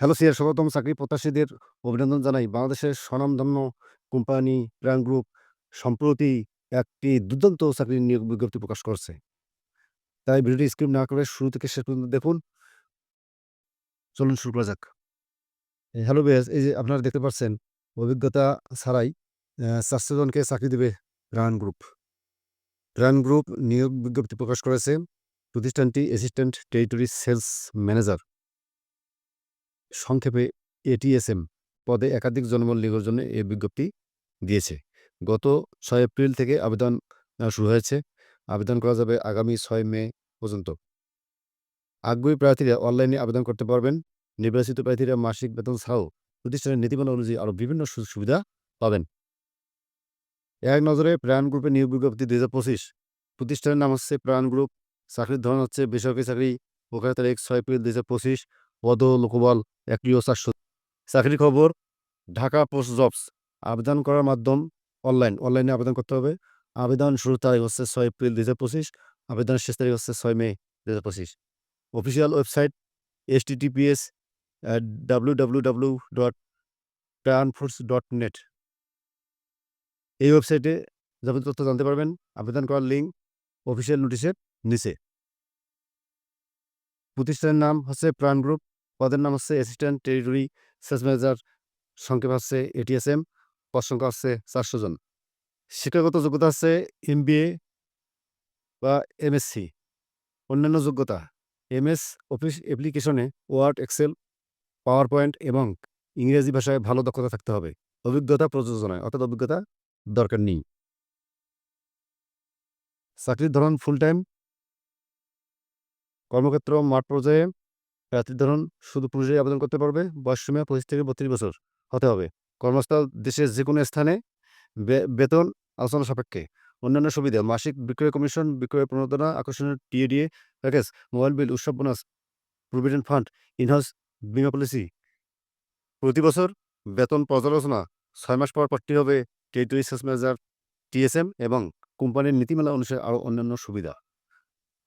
Hello সিয়ার স্বাগতম চাকরি প্রত্যাশীদের অভিনন্দন জানাই বাংলাদেশের স্বনামধন্য কোম্পানি প্রাণ গ্রুপ সম্প্রতি একটি দুর্দান্ত চাকরির নিয়োগ বিজ্ঞপ্তি প্রকাশ করছে। তাই ভিডিওটি স্ক্রিপ না করে শুরু থেকে শেষ পর্যন্ত দেখুন। চলুন শুরু করা যাক। হ্যালো বেস এই যে আপনারা দেখতে পাচ্ছেন, অভিজ্ঞতা ছাড়াই চারশো জনকে চাকরি দেবে প্রাণ গ্রুপ প্রাণ গ্রুপ নিয়োগ বিজ্ঞপ্তি প্রকাশ করেছে প্রতিষ্ঠানটি অ্যাসিস্ট্যান্ট টেরিটরি সেলস ম্যানেজার সংক্ষেপে এটিএসএম পদে একাধিক জনবল নিয়োগের জন্য এই বিজ্ঞপ্তি দিয়েছে। গত ছয় এপ্রিল থেকে আবেদন শুরু হয়েছে। আবেদন করা যাবে আগামী ছয় মে পর্যন্ত। আগ্রহী প্রার্থীরা অনলাইনে আবেদন করতে পারবেন। নির্বাচিত প্রার্থীরা মাসিক বেতন ছাড়াও প্রতিষ্ঠানের নীতিমালা অনুযায়ী আরও বিভিন্ন সুযোগ সুবিধা পাবেন। এক নজরে প্রাণ গ্রুপের নিয়োগ বিজ্ঞপ্তি দুই হাজার পঁচিশ। প্রতিষ্ঠানের নাম হচ্ছে প্রাণ গ্রুপ। চাকরির ধরন হচ্ছে বেসরকারি চাকরি। প্রকাশ তারিখ ছয় এপ্রিল দুই হাজার পঁচিশ। পদ লোকবল একটি ও চারশো চাকরির খবর, ঢাকা পোস্ট জবস। আবেদন করার মাধ্যম অনলাইন। অনলাইনে আবেদন করতে হবে। আবেদন শুরুর তারিখ হচ্ছে ছয় এপ্রিল দুই হাজার পঁচিশ। আবেদনের শেষ তারিখ হচ্ছে ছয় মে দু হাজার পঁচিশ। অফিসিয়াল ওয়েবসাইট এস TTPS W W W dot Pran Foods dot net এই ওয়েবসাইটে যাবতীয় তথ্য জানতে পারবেন। আবেদন করার লিঙ্ক অফিসিয়াল নোটিশের নিচে। প্রতিষ্ঠানের নাম হচ্ছে প্রাণ গ্রুপ। পদের নাম হচ্ছে অ্যাসিস্ট্যান্ট টেরিটরি সেলস ম্যানেজার সংক্ষেপ হচ্ছে এটিএসএম পদ সংখ্যা হচ্ছে চারশো জন। শিক্ষাগত যোগ্যতা হচ্ছে এমবিএ বা এমএসসি অন্যান্য যোগ্যতা এমএস অফিস অ্যাপ্লিকেশনে ওয়ার্ড এক্সেল পাওয়ার পয়েন্ট এবং ইংরেজি ভাষায় ভালো দক্ষতা থাকতে হবে। অভিজ্ঞতা প্রযোজনায়, অর্থাৎ অভিজ্ঞতা দরকার নেই। চাকরির ধরন ফুল টাইম কর্মক্ষেত্র মাঠ পর্যায়ে প্রার্থীর ধরন শুধু পুরুষই আবেদন করতে পারবে, বয়স সীমা পঁচিশ থেকে বত্রিশ বছর হতে হবে। কর্মস্থল দেশের যে কোনো স্থানে বেতন আলোচনা সাপেক্ষে। অন্যান্য সুবিধা, মাসিক বিক্রয় কমিশন, বিক্রয় প্রণোদনা, আকর্ষণীয় টিএডিএ প্যাকেজ মোবাইল বিল উৎসব bonus provident fund in house বিমা পলিসি প্রতি বছর বেতন পর্যালোচনা, ছয় মাস পর পরটি হবে টেরিটরি সেলস ম্যানেজার টিএসএম এবং কোম্পানির নীতিমালা অনুসারে আরও অন্যান্য সুবিধা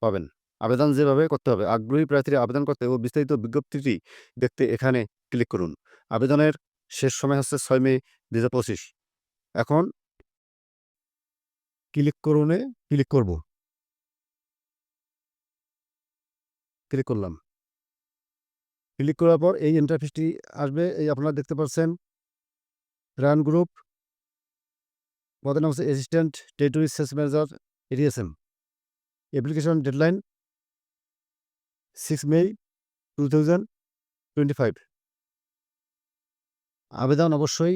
পাবেন। আবেদন যেভাবে করতে হবে, আগ্রহী প্রার্থীরা আবেদন করতে ও বিস্তারিত বিজ্ঞপ্তিটি দেখতে এখানে ক্লিক করুন। আবেদনের শেষ সময় হচ্ছে ছয় মে দু হাজার পঁচিশ। এখন ক্লিক করুনে ক্লিক করব। ক্লিক করলাম। ক্লিক করার পর এই ইন্টারফেসটি আসবে, এই আপনারা দেখতে পাচ্ছেন রান গ্রুপ পদের নাম হচ্ছে assistant territory sales manager ADSM application deadline six May two thousand twenty five আবেদন অবশ্যই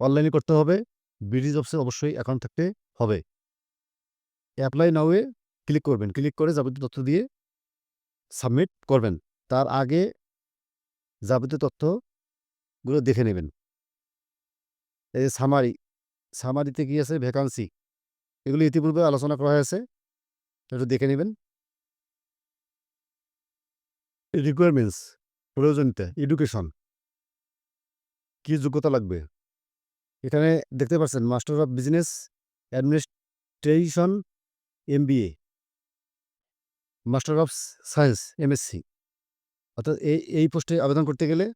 অনলাইনে করতে হবে। বিডি জবসে অবশ্যই অ্যাকাউন্ট থাকতে হবে। অ্যাপ্লাই নাওয়ে ক্লিক করবেন। ক্লিক করে যাবতীয় তথ্য দিয়ে সাবমিট করবেন। তার আগে যাবতীয় তথ্যগুলো দেখে নেবেন। এই যে সামারি সামারিতে কি আছে? ভ্যাকান্সি এগুলো ইতিপূর্বে আলোচনা করা হয়েছে। একটু দেখে নেবেন। রিকোয়ারমেন্টস প্রয়োজনীয়তা এডুকেশন কি যোগ্যতা লাগবে? এখানে দেখতে পাচ্ছেন master of business administration MBA master of science MSc অর্থাৎ এই এই পোস্টে আবেদন করতে গেলে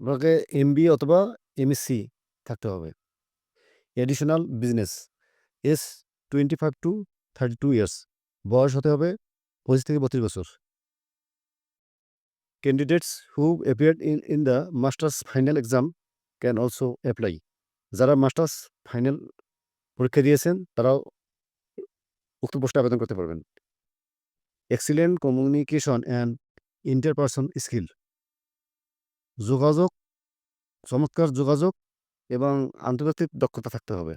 আপনাকে এমবিএ অথবা এমএসসি থাকতে হবে। Additional business S twenty five to thirty two years বয়স হতে হবে পঁচিশ থেকে বত্রিশ বছর। Candidates who appeared in in the masters final exam can also apply যারা মাস্টার্স ফাইনাল পরীক্ষা দিয়েছেন, তারাও উক্ত পোস্টে আবেদন করতে পারবেন। Excellent communication and interperson skill যোগাযোগ, চমৎকার যোগাযোগ এবং আন্তর্জাতিক দক্ষতা থাকতে হবে।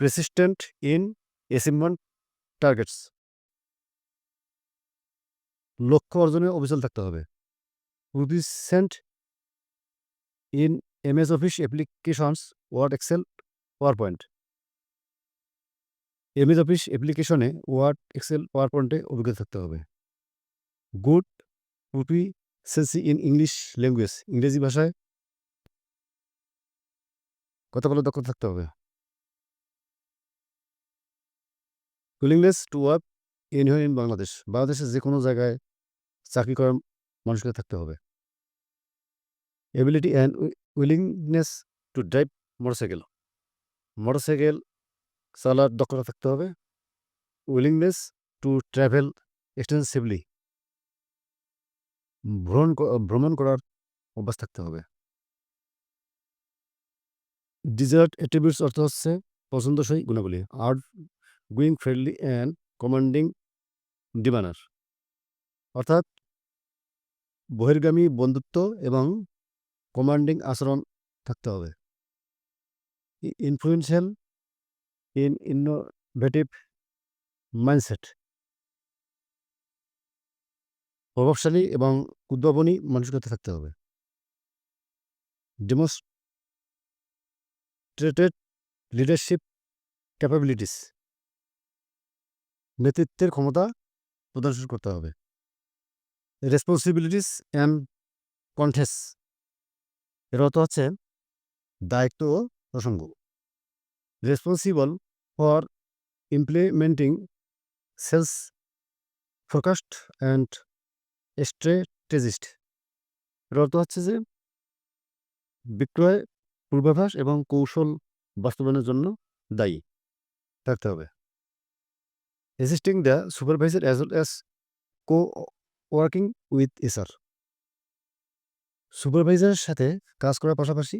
প্রেসিস্টেন্ট ইন অ্যাচিভমেন্ট টার্গেটস লক্ষ্য অর্জনে অবিচল থাকতে হবে। Proficient in MS Office applications Word Excel PowerPoint MS Office অ্যাপ্লিকেশনে ওয়ার্ড এক্সেল পাওয়ার পয়েন্টে অভিজ্ঞতা থাকতে হবে। Good proficiency in English language ইংরেজি ভাষায় কথা বলার দক্ষতা থাকতে হবে। Willingness to work anywhere in Bangladesh বাংলাদেশের যে কোনো জায়গায় চাকরি করার মানুষকে থাকতে হবে। Ability and willingness to drive motorcycle motorcycle চালার দক্ষতা থাকতে হবে। উইলিংনেস টু ট্রাভেল এক্সটেন্সিভলি ভ্রমণ ভ্রমণ করার অভ্যাস থাকতে হবে। ডিজার্ট অ্যাট্রিবিউটস অর্থ হচ্ছে পছন্দসই গুণাবলী আর going friendly and commanding demeanour অর্থাৎ বহির্গামী বন্ধুত্ব এবং কমান্ডিং আচরণ থাকতে হবে। ইনফ্লুয়েন্সিয়াল ইন ইনোভেটিভ মাইন্ডসেট প্রভাবশালী এবং উদ্ভাবনী মানসিকতা থাকতে হবে। ডেমোস্ট্রেটেড লিডারশিপ ক্যাপাবিলিটিস নেতৃত্বের ক্ষমতা প্রদর্শন করতে হবে। রেসপন্সিবিলিটিস অ্যান্ড কন্টেস এর অর্থ হচ্ছে দায়িত্ব ও প্রসঙ্গ। Responsible for implementing sales forecast and strategist এর অর্থ হচ্ছে যে বিক্রয়, পূর্বাভাস এবং কৌশল বাস্তবায়নের জন্য দায়ী থাকতে হবে। Assisting the supervisor as well as co working with এসার সুপারভাইজারের সাথে কাজ করার পাশাপাশি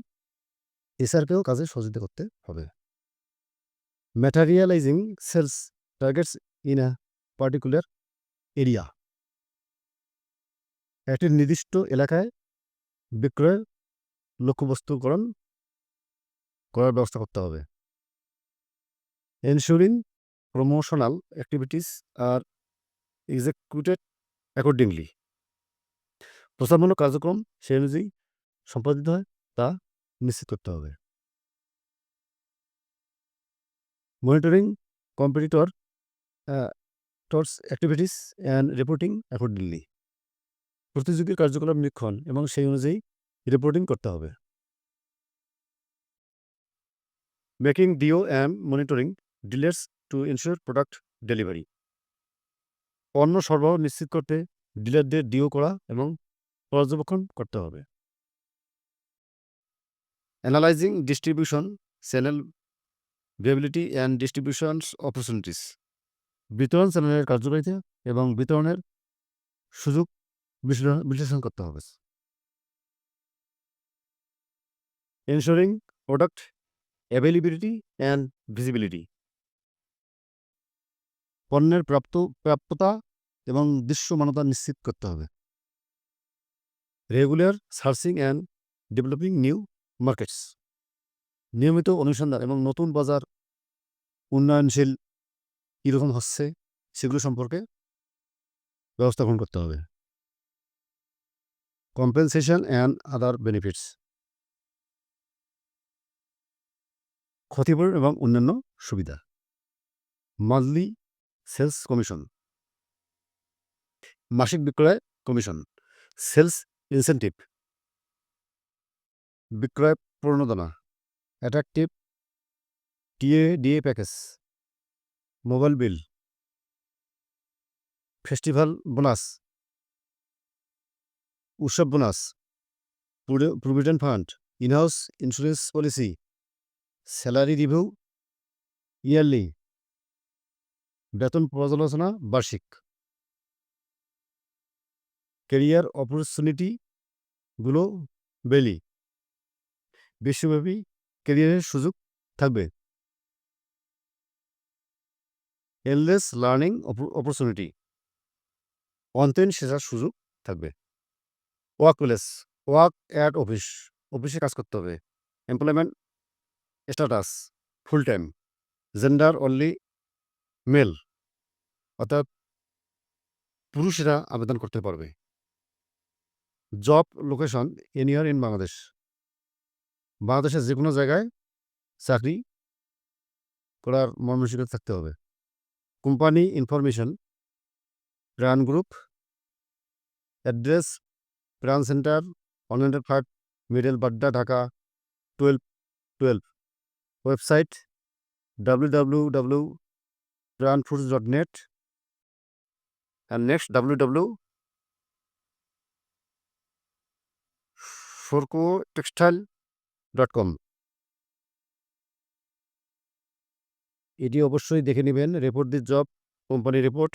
এসআরকেও কাজে সহযোগিতা করতে হবে। Materialising sales targets in a particular area. একটি নির্দিষ্ট এলাকায় বিক্রয়ের লক্ষ্যবস্তুকরণ করার ব্যবস্থা করতে হবে। Ensuring promotional activities are executed accordingly প্রস্তাবমূলক কার্যক্রম সেই অনুযায়ী সম্পাদিত হয়, তা নিশ্চিত করতে হবে। Monitoring competitors activities and reporting accordingly প্রতিযোগীর কার্যকলাপ নিরীক্ষণ এবং সেই অনুযায়ী রিপোর্টিং করতে হবে। Making DO and monitoring dealers to ensure product delivery পণ্য সরবরাহ নিশ্চিত করতে ডিলারদের ডিও করা এবং পর্যবেক্ষণ করতে হবে। Analysing distribution channel viability and distributions opportunities বিতরণ চ্যানেলের কার্যকারিতা এবং বিতরণের সুযোগ বিশ্লেষণ করতে হবে। Ensuring product availability and visibility পণ্যের প্রাপ্ত, প্রাপ্যতা এবং দৃশ্যমানতা নিশ্চিত করতে হবে। Regular searching and developing new markets. নিয়মিত অনুসন্ধান এবং নতুন বাজার উন্নয়নশীল কীরকম হচ্ছে সেগুলো সম্পর্কে ব্যবস্থা গ্রহণ করতে হবে। Compensation and other benefits. ক্ষতিপূরণ এবং অন্যান্য সুবিধা। Monthly sales commission. মাসিক বিক্রয় কমিশন, সেলস ইনসেন্টিভ। বিক্রয় প্রণোদনা, attractive TA DA package, mobile bill. Festival bonus, উৎসব bonus provident fund, in house insurance policy, salary review yearly. বেতন পর্যালোচনা বার্ষিক। কেরিয়ার অপরচুনিটিগুলো বেলি। বিশ্বব্যাপী কেরিয়ারের সুযোগ থাকবে। এললেস লার্নিং অপরচুনিটি অন্তহীন শেষার সুযোগ থাকবে। Work place work at office অফিসে কাজ করতে হবে। Employment status full time gender only male. অর্থাৎ পুরুষেরা আবেদন করতে পারবে। Job location anywhere in Bangladesh বাংলাদেশের যে কোনো জায়গায় চাকরি করার মর্মনসিকতা থাকতে হবে। Company information, Pran group, address, Pran centre hundred five middle Badda, Dhaka twelve twelve website W W W W W ফোরকো textile dot com এটি অবশ্যই দেখে নেবেন report the job company report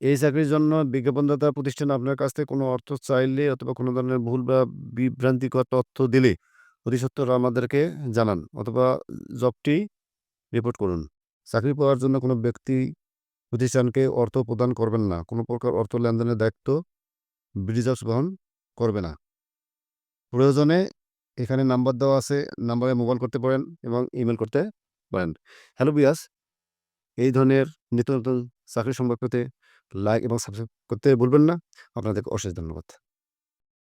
এই চাকরির জন্য বিজ্ঞাপনদাতা প্রতিষ্ঠান আপনার কাছ থেকে কোনো অর্থ চাইলে অথবা কোনো ধরনের ভুল বা বিভ্রান্তিকর তথ্য দিলে অতি সত্বর আমাদেরকে জানান অথবা জবটি রিপোর্ট করুন। চাকরি পাওয়ার জন্য কোনো ব্যক্তি প্রতিষ্ঠানকে অর্থ প্রদান করবেন না। কোনো প্রকার অর্থ লেনদেনের দায়িত্ব ব্রিজার্স বহন করবে না। প্রয়োজনে এখানে নাম্বার দেওয়া আছে, নাম্বারে মোবাইল করতে পারেন এবং ইমেল করতে পারেন। হ্যালো বিয়াস, এই ধরনের নিত্য নতুন চাকরি পেতে লাইক এবং সাবস্ক্রাইব করতে ভুলবেন না। আপনাদেরকে অশেষ ধন্যবাদ।